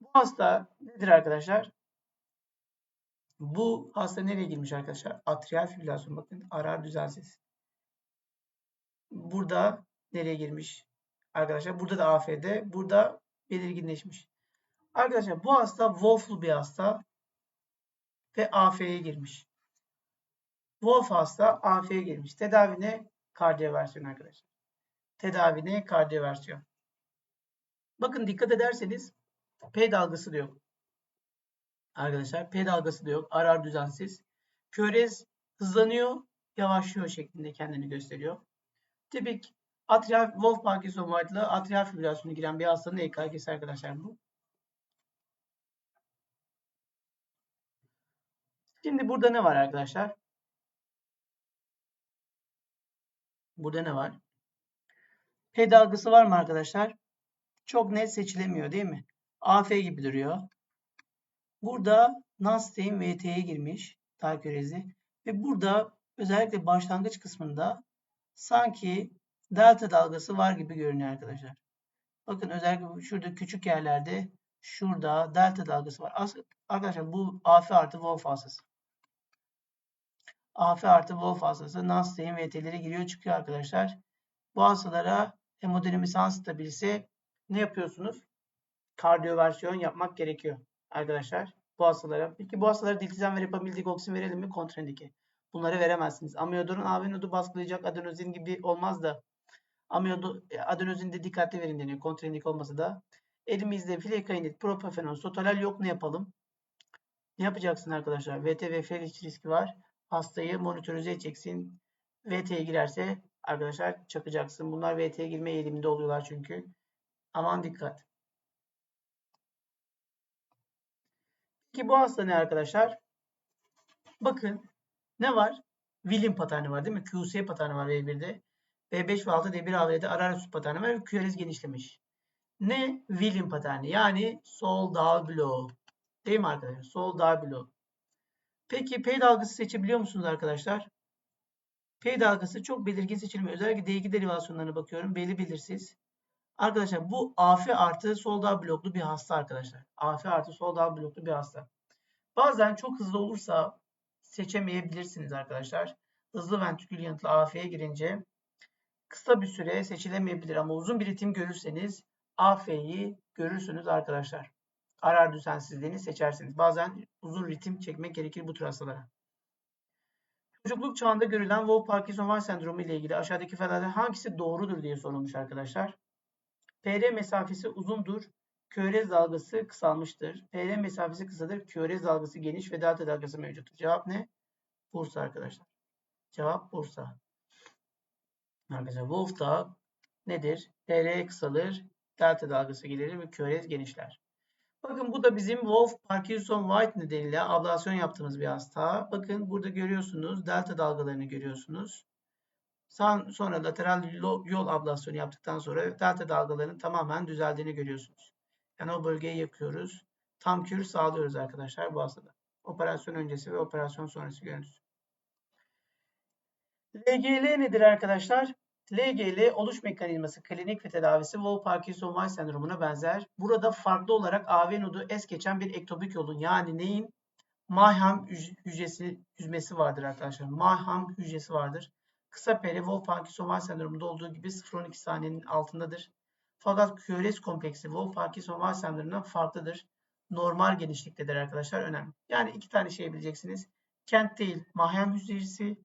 Bu hasta nedir arkadaşlar? Bu hasta nereye girmiş arkadaşlar? Atrial fibrilasyon. Bakın arar düzensiz. Burada nereye girmiş? Arkadaşlar burada da AFD. Burada belirginleşmiş. Arkadaşlar bu hasta Wolf'lu bir hasta ve AF'ye girmiş. Wolf hasta AF'ye girmiş. Tedavi ne? Kardiyoversiyon arkadaşlar. Tedavi ne? Kardiyoversiyon. Bakın dikkat ederseniz P dalgası da yok. Arkadaşlar P dalgası da yok. Arar düzensiz. Körez hızlanıyor, yavaşlıyor şeklinde kendini gösteriyor. Tipik atrial Wolf Parkinson White'la atrial fibrilasyona giren bir hastanın EKG'si arkadaşlar bu. Şimdi burada ne var arkadaşlar? Burada ne var? P dalgası var mı arkadaşlar? Çok net seçilemiyor değil mi? AF gibi duruyor. Burada Nasstein VT'ye girmiş Tarkörezi ve burada özellikle başlangıç kısmında sanki delta dalgası var gibi görünüyor arkadaşlar. Bakın özellikle şurada küçük yerlerde şurada delta dalgası var. Aslında arkadaşlar bu AF artı Wolf hastası. AF artı Wolf hastası Nasstein VT'lere giriyor çıkıyor arkadaşlar. Bu hastalara hemodinamik stabilise ne yapıyorsunuz? Kardiyoversiyon yapmak gerekiyor arkadaşlar. Bu hastalara. Peki bu hastalara diltizem ve repabildik oksin verelim mi? Kontraindike. Bunları veremezsiniz. Amiyodorun avenodu baskılayacak adenozin gibi olmaz da amiyodo, adenozin de dikkatli verin deniyor. Kontraindik olmasa da. Elimizde flekainit, propafenol, sotalal yok ne yapalım? Ne yapacaksın arkadaşlar? VT ve felç riski var. Hastayı monitörize edeceksin. VT'ye girerse arkadaşlar çakacaksın. Bunlar VT'ye girme eğiliminde oluyorlar çünkü. Aman dikkat. Peki bu hasta ne arkadaşlar? Bakın ne var? William paterni var değil mi? QC paterni var V1'de. V5 ve 6 D1 AV'de Ararus paterni var QRS genişlemiş. Ne? William paterni. Yani sol dağ bloğu. Değil mi arkadaşlar? Sol dağ bloğu. Peki P dalgası seçebiliyor musunuz arkadaşlar? P dalgası çok belirgin seçilmiyor. Özellikle D2 derivasyonlarına bakıyorum. Belli belirsiz. Arkadaşlar bu AF artı sol dağ bloklu bir hasta arkadaşlar. AF artı sol dağ bloklu bir hasta. Bazen çok hızlı olursa seçemeyebilirsiniz arkadaşlar. Hızlı ventrikül yanıtlı AF'ye girince kısa bir süre seçilemeyebilir ama uzun bir ritim görürseniz AF'yi görürsünüz arkadaşlar. Arar düzensizliğini seçersiniz. Bazen uzun ritim çekmek gerekir bu tür hastalara. Çocukluk çağında görülen Wolff Parkinson-White sendromu ile ilgili aşağıdaki ifadelerden hangisi doğrudur diye sorulmuş arkadaşlar. PR mesafesi uzundur. Körez dalgası kısalmıştır. PR mesafesi kısadır. Körez dalgası geniş ve delta dalgası mevcuttur. Cevap ne? Bursa arkadaşlar. Cevap Bursa. Arkadaşlar Wolf da nedir? PR kısalır. Delta dalgası gelir ve körez genişler. Bakın bu da bizim Wolf Parkinson White nedeniyle ablasyon yaptığımız bir hasta. Bakın burada görüyorsunuz delta dalgalarını görüyorsunuz. Sonra lateral yol ablasyonu yaptıktan sonra delta dalgalarının tamamen düzeldiğini görüyorsunuz. Yani o bölgeyi yakıyoruz. Tam kür sağlıyoruz arkadaşlar bu hastada. Operasyon öncesi ve operasyon sonrası görüntüsü. LGL nedir arkadaşlar? LGL oluş mekanizması klinik ve tedavisi Wolff Parkinson White sendromuna benzer. Burada farklı olarak AV nodu es geçen bir ektopik yolun yani neyin? Mayhem hücresi yüzmesi vardır arkadaşlar. Mayhem hücresi vardır. Kısa peri Wolff Parkinson White sendromunda olduğu gibi 0-12 saniyenin altındadır. Fakat küres kompleksi Wolff Parkinson White sendromundan farklıdır. Normal genişliktedir arkadaşlar. Önemli. Yani iki tane şey bileceksiniz. Kent değil, Mayhem hücresi,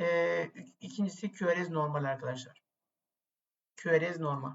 ee, ikincisi QRS normal arkadaşlar. QRS normal.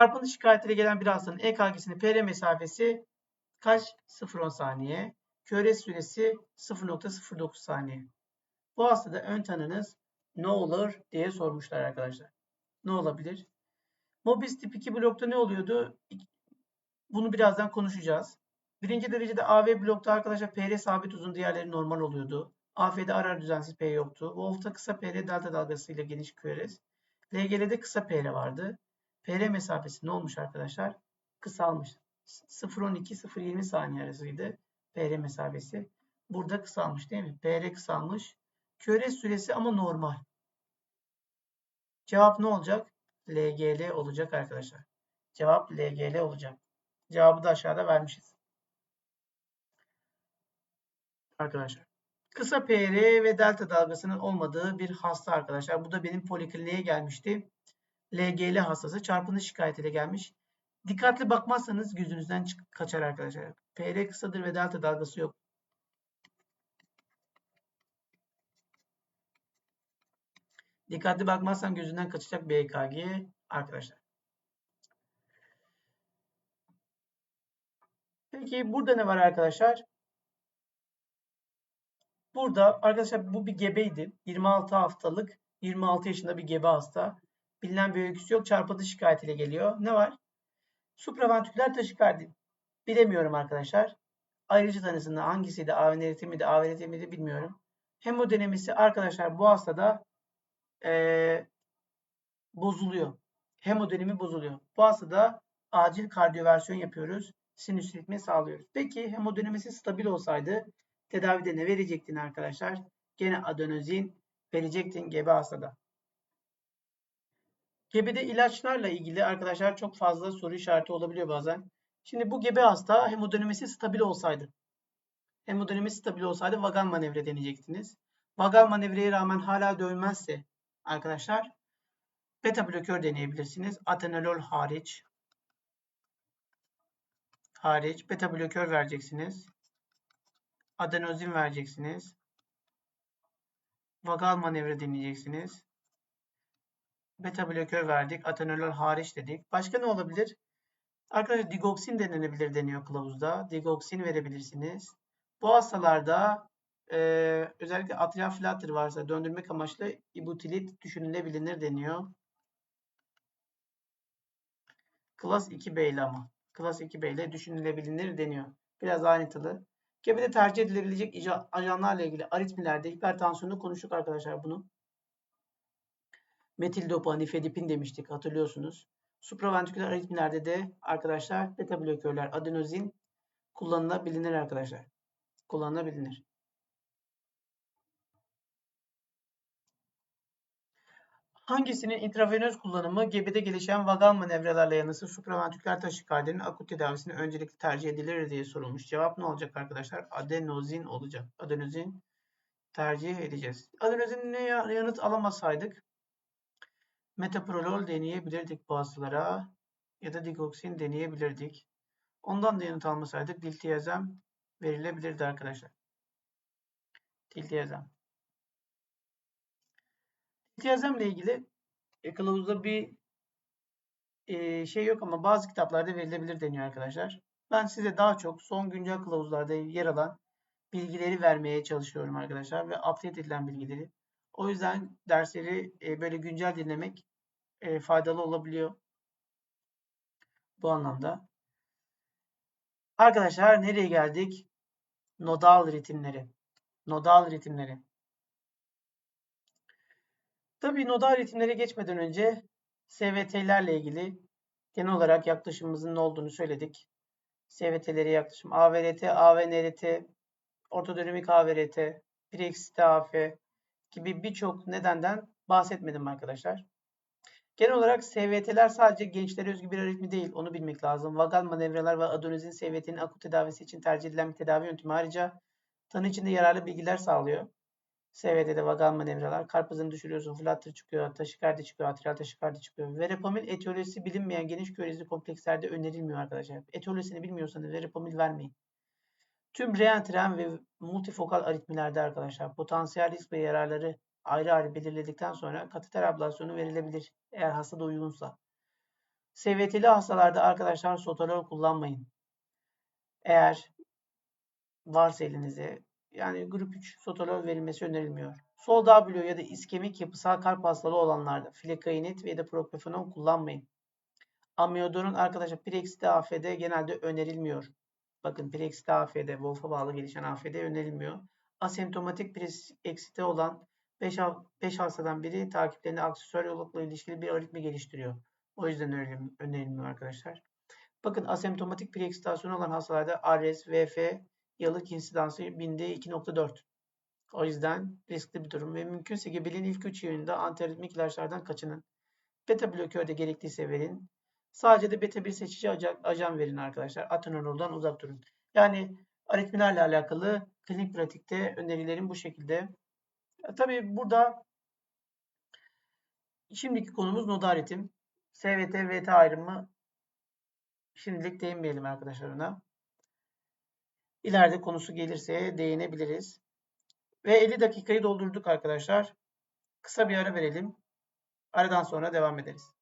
Çarpıntı şikayetiyle gelen bir hastanın EKG'sinin PR mesafesi kaç? 0.10 saniye. QRS süresi 0.09 saniye. Bu hastada ön tanınız ne olur diye sormuşlar arkadaşlar. Ne olabilir? Mobis tip 2 blokta ne oluyordu? Bunu birazdan konuşacağız. Birinci derecede AV blokta arkadaşlar PR sabit uzun diğerleri normal oluyordu. AF'de arar düzensiz P yoktu. Wolf'ta kısa PR delta dalgasıyla geniş QRS. LGL'de kısa PR vardı. PR mesafesi ne olmuş arkadaşlar? Kısalmış. 0.12-0.20 saniye arasıydı PR mesafesi. Burada kısalmış değil mi? PR kısalmış. QRS süresi ama normal. Cevap ne olacak? LGL olacak arkadaşlar. Cevap LGL olacak. Cevabı da aşağıda vermişiz. Arkadaşlar. Kısa PR ve delta dalgasının olmadığı bir hasta arkadaşlar. Bu da benim polikliniğe gelmişti. LGL hastası çarpıntı şikayetiyle gelmiş. Dikkatli bakmazsanız gözünüzden kaçar arkadaşlar. PR kısadır ve delta dalgası yok. Dikkatli bakmazsan gözünden kaçacak bir EKG arkadaşlar. Peki burada ne var arkadaşlar? Burada arkadaşlar bu bir gebeydi. 26 haftalık 26 yaşında bir gebe hasta. Bilinen bir öyküsü yok. Çarpıntı şikayetiyle geliyor. Ne var? Supraventriküler taşikardi. Bilemiyorum arkadaşlar. Ayrıcı tanısında hangisiydi? AVNRT miydi? AVNT miydi bilmiyorum. Hemodinamisi arkadaşlar bu hastada ee, bozuluyor. Hemodinami bozuluyor. Bu hastada acil kardiyoversiyon yapıyoruz. Sinüs ritmi sağlıyoruz. Peki hemodinamisi stabil olsaydı tedavide ne verecektin arkadaşlar? Gene adenozin verecektin gebe hastada. Gebede ilaçlarla ilgili arkadaşlar çok fazla soru işareti olabiliyor bazen. Şimdi bu gebe hasta hemodinamisi stabil olsaydı. Hemodinamisi stabil olsaydı vagal manevra deneyecektiniz. Vagal manevraya rağmen hala dönmezse arkadaşlar beta blokör deneyebilirsiniz. Atenolol hariç. Hariç beta blokör vereceksiniz. Adenozin vereceksiniz. Vagal manevra deneyeceksiniz. Beta blokör verdik. Atenolol hariç dedik. Başka ne olabilir? Arkadaşlar digoksin denenebilir deniyor kılavuzda. Digoksin verebilirsiniz. Bu hastalarda e, özellikle atrial flutter varsa döndürmek amaçlı ibutilit düşünülebilir deniyor. Klas 2B ile ama. Klas 2B ile düşünülebilir deniyor. Biraz ayrıntılı. Gebede tercih edilebilecek ajanlarla ilgili aritmilerde hipertansiyonu konuştuk arkadaşlar bunu. Metil dopa, nifedipin demiştik hatırlıyorsunuz. Supraventriküler aritmilerde de arkadaşlar beta blokörler, adenozin kullanılabilir arkadaşlar. Kullanılabilir. Hangisinin intravenöz kullanımı gebede gelişen vagal manevralarla yanısı supraventriküler taşikardinin akut tedavisine öncelikli tercih edilir diye sorulmuş. Cevap ne olacak arkadaşlar? Adenozin olacak. Adenozin tercih edeceğiz. Adenozinle yanıt alamasaydık metoprolol deneyebilirdik bu hastalara ya da digoksin deneyebilirdik. Ondan da yanıt almasaydık diltiazem verilebilirdi arkadaşlar. Diltiazem. Diltiazem ile ilgili e, kılavuzda bir e, şey yok ama bazı kitaplarda verilebilir deniyor arkadaşlar. Ben size daha çok son güncel kılavuzlarda yer alan bilgileri vermeye çalışıyorum arkadaşlar ve update edilen bilgileri. O yüzden dersleri e, böyle güncel dinlemek e, faydalı olabiliyor. Bu anlamda. Arkadaşlar nereye geldik? Nodal ritimleri. Nodal ritimleri. Tabii nodal ritimlere geçmeden önce SVT'lerle ilgili genel olarak yaklaşımımızın ne olduğunu söyledik. SVT'lere yaklaşım AVRT, AVNRT, ortodinamik AVRT, Prexite AF gibi birçok nedenden bahsetmedim arkadaşlar. Genel olarak SVT'ler sadece gençlere özgü bir aritmi değil. Onu bilmek lazım. Vagal manevralar ve adenozin SVT'nin akut tedavisi için tercih edilen bir tedavi yöntemi. Ayrıca tanı içinde yararlı bilgiler sağlıyor. SVT'de vagal manevralar. Kalp hızını düşürüyorsun. Flutter çıkıyor. Taşikardi çıkıyor. Atrial taşikardi çıkıyor. Verapamil etiyolojisi bilinmeyen geniş körezli komplekslerde önerilmiyor arkadaşlar. Etiyolojisini bilmiyorsanız verapamil vermeyin. Tüm reentren ve multifokal aritmilerde arkadaşlar potansiyel risk ve yararları ayrı ayrı belirledikten sonra kateter ablasyonu verilebilir eğer hastada uygunsa. SVT'li hastalarda arkadaşlar sotalol kullanmayın. Eğer varsa elinizde yani grup 3 sotalol verilmesi önerilmiyor. Sol W ya da iskemik yapısal kalp hastalığı olanlarda flekainit ve ya da propafenon kullanmayın. Amiyodonun arkadaşlar Pirex'te AFD genelde önerilmiyor. Bakın Pirex'te AFD, Wolf'a bağlı gelişen AFD önerilmiyor. Asemptomatik Pirex'te olan 5, 5 hastadan biri takiplerinde aksesuar yolukla ilişkili bir aritmi geliştiriyor. O yüzden önerilmiyor arkadaşlar. Bakın asemptomatik preeksitasyon olan hastalarda ARS, VF, yalık insidansı binde 2.4. O yüzden riskli bir durum ve mümkünse gebeliğin ilk 3 yılında antiaritmik ilaçlardan kaçının. Beta blokör de gerekliyse verin. Sadece de beta 1 seçici ajan verin arkadaşlar. Atenolol'dan uzak durun. Yani aritmilerle alakalı klinik pratikte önerilerim bu şekilde. E, Tabii burada şimdiki konumuz nodal ritim. SVT, VT ayrımı şimdilik değinmeyelim arkadaşlar ona. İleride konusu gelirse değinebiliriz. Ve 50 dakikayı doldurduk arkadaşlar. Kısa bir ara verelim. Aradan sonra devam ederiz.